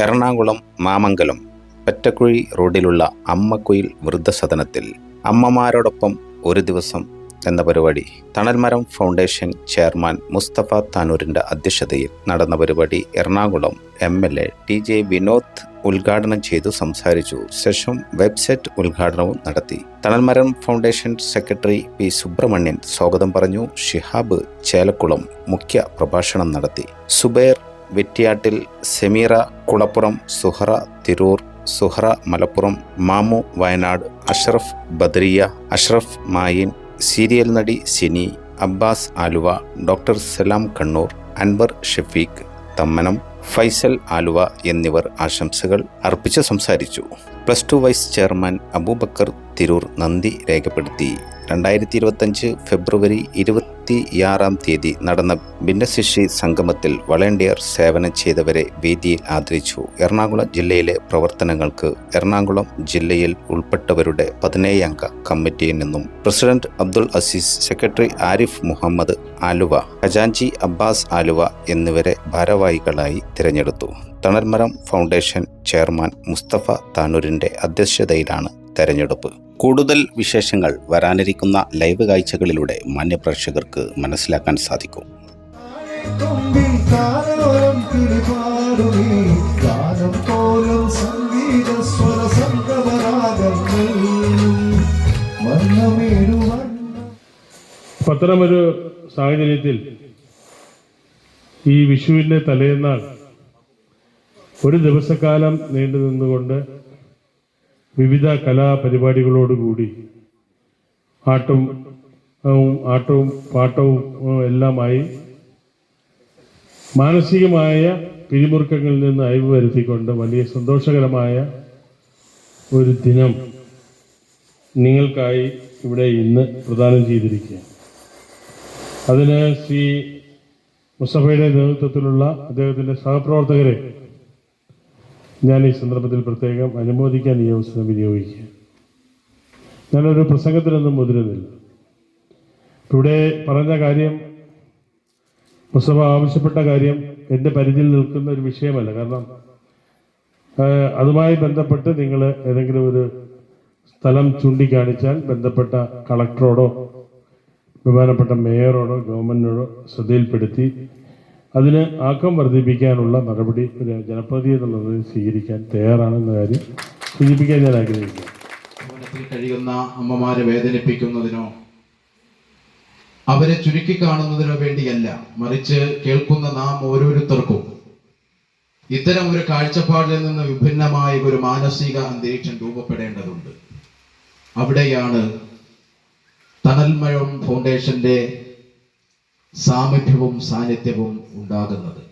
എറണാകുളം മാമംഗലം പറ്റക്കുഴി റോഡിലുള്ള അമ്മക്കുയിൽ വൃദ്ധസദനത്തിൽ അമ്മമാരോടൊപ്പം ഒരു ദിവസം എന്ന പരിപാടി. തണൽമരം ഫൗണ്ടേഷൻ ചെയർമാൻ മുസ്തഫ താനൂരിന്റെ അധ്യക്ഷതയിൽ നടന്ന പരിപാടി Ernakulam M L A T J Vinod ഉദ്ഘാടനം ചെയ്തു സംസാരിച്ചു. ശേഷം വെബ്സൈറ്റ് ഉദ്ഘാടനവും നടത്തി. Thanalmaram foundation secretary P Subramanian സ്വാഗതം പറഞ്ഞു. ഷിഹാബ് ചേലക്കുളം മുഖ്യ പ്രഭാഷണം നടത്തി. സുബൈർ വെറ്റിയാട്ടിൽ സെമീറ കുളപ്പുറം സുഹറ തിരൂർ സുഹറ മലപ്പുറം മാമു വയനാട് അഷ്റഫ് ബദരിയ അഷ്റഫ് മായിൻ സീരിയൽ നടി സിനി അബ്ബാസ് ആലുവ ഡോക്ടർ സലാം കണ്ണൂർ അൻവർ ഷഫീഖ് തമ്മനം ഫൈസൽ ആലുവ എന്നിവർ ആശംസകൾ അർപ്പിച്ച് സംസാരിച്ചു. Plus two vice chairman Abubakar Tirur നന്ദി രേഖപ്പെടുത്തി. രണ്ടായിരത്തി ഇരുപത്തഞ്ച് ഫെബ്രുവരി ഇരുപത്തിയാറാം തീയതി നടന്ന ഭിന്നശേഷി സംഗമത്തിൽ വളണ്ടിയർ സേവനം ചെയ്തവരെ വേദിയിൽ ആദരിച്ചു. എറണാകുളം ജില്ലയിലെ പ്രവർത്തനങ്ങൾക്ക് എറണാകുളം ജില്ലയിൽ ഉൾപ്പെട്ടവരുടെ പതിനേഴ് അംഗ കമ്മിറ്റിയിൽ നിന്നും പ്രസിഡന്റ് അബ്ദുൾ അസീസ് സെക്രട്ടറി ആരിഫ് മുഹമ്മദ് ആലുവ ഖജാൻജി അബ്ബാസ് ആലുവ എന്നിവരെ ഭാരവാഹികളായി തിരഞ്ഞെടുത്തു. തണർമരം ഫൗണ്ടേഷൻ ചെയർമാൻ മുസ്തഫ താനൂരിന്റെ അധ്യക്ഷതയിലാണ് തെരഞ്ഞെടുപ്പ്. കൂടുതൽ വിശേഷങ്ങൾ വരാനിരിക്കുന്ന ലൈവ് കാഴ്ചകളിലൂടെ മാന്യപ്രേക്ഷകർക്ക് മനസ്സിലാക്കാൻ സാധിക്കും. പത്തനമൊരു സാഹചര്യത്തിൽ ഈ വിഷുവിന്റെ തലേന്നാൾ ഒരു ദിവസക്കാലം നീണ്ടു നിന്നുകൊണ്ട് വിവിധ കലാപരിപാടികളോടുകൂടി ആട്ടും ആട്ടവും പാട്ടവും എല്ലാമായി മാനസികമായ പിരിമുറുക്കങ്ങളിൽ നിന്ന് അയവ് വരുത്തിക്കൊണ്ട് വലിയ സന്തോഷകരമായ ഒരു ദിനം നിങ്ങൾക്കായി ഇവിടെ ഇന്ന് പ്രദാനം ചെയ്തിരിക്കുക അതിന് ശ്രീ മുസഫയുടെ നേതൃത്വത്തിലുള്ള അദ്ദേഹത്തിന്റെ സഹപ്രവർത്തകരെ ഞാൻ ഈ സന്ദർഭത്തിൽ പ്രത്യേകം അനുമോദിക്കാൻ ഈ അവസരം വിനിയോഗിക്കുക. ഞാനൊരു പ്രസംഗത്തിനൊന്നും മുതിരുന്നില്ല. ഇവിടെ പറഞ്ഞ കാര്യം മുസഫ ആവശ്യപ്പെട്ട കാര്യം എന്റെ പരിധിയിൽ നിൽക്കുന്ന ഒരു വിഷയമല്ല. കാരണം അതുമായി ബന്ധപ്പെട്ട് നിങ്ങൾ ഏതെങ്കിലും ഒരു സ്ഥലം ചൂണ്ടിക്കാണിച്ചാൽ ബന്ധപ്പെട്ട കളക്ടറോടോ ബഹുമാനപ്പെട്ട മേയറോടോ ഗവൺമെന്റിനോടോ ശ്രദ്ധയിൽപ്പെടുത്തി അതിന് ആക്കം വർദ്ധിപ്പിക്കാനുള്ള നടപടി ജനപ്രതി എന്നുള്ളത് സ്വീകരിക്കാൻ തയ്യാറാണെന്ന കാര്യം സൂചിപ്പിക്കാൻ ഞാൻ ആഗ്രഹിക്കുന്നു. കഴിയുന്ന അമ്മമാരെ വേദനിപ്പിക്കുന്നതിനോ അവരെ ചുരുക്കി കാണുന്നതിനോ വേണ്ടിയല്ല മറിച്ച് കേൾക്കുന്ന നാം ഓരോരുത്തർക്കും ഇത്തരം ഒരു കാഴ്ചപ്പാടിൽ നിന്ന് വിഭിന്നമായ ഒരു മാനസിക അന്തരീക്ഷം രൂപപ്പെടേണ്ടതുണ്ട്. അവിടെയാണ് തണൽമഴം ഫൗണ്ടേഷന്റെ സാമീപ്യവും സാന്നിധ്യവും ഉണ്ടാകുന്നത്.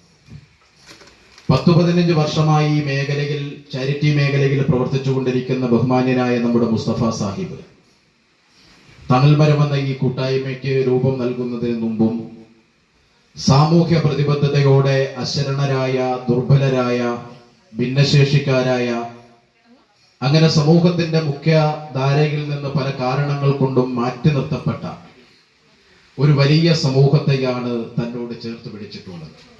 പത്തു പതിനഞ്ച് വർഷമായി ഈ മേഖലയിൽ ചാരിറ്റി മേഖലയിൽ പ്രവർത്തിച്ചുകൊണ്ടിരിക്കുന്ന ബഹുമാന്യനായ നമ്മുടെ മുസ്തഫ സാഹിബ് തണൽമരം എന്ന ഈ കൂട്ടായ്മയ്ക്ക് രൂപം നൽകുന്നതിന് മുമ്പും സാമൂഹ്യ പ്രതിബദ്ധതയോടെ അശരണരായ ദുർബലരായ ഭിന്നശേഷിക്കാരായ അങ്ങനെ സമൂഹത്തിന്റെ മുഖ്യ ധാരയിൽ നിന്ന് പല കാരണങ്ങൾ കൊണ്ടും മാറ്റി നിർത്തപ്പെട്ട ഒരു വലിയ സമൂഹത്തെയാണ് തന്നോട് ചേർത്ത് പിടിച്ചിട്ടുള്ളത്.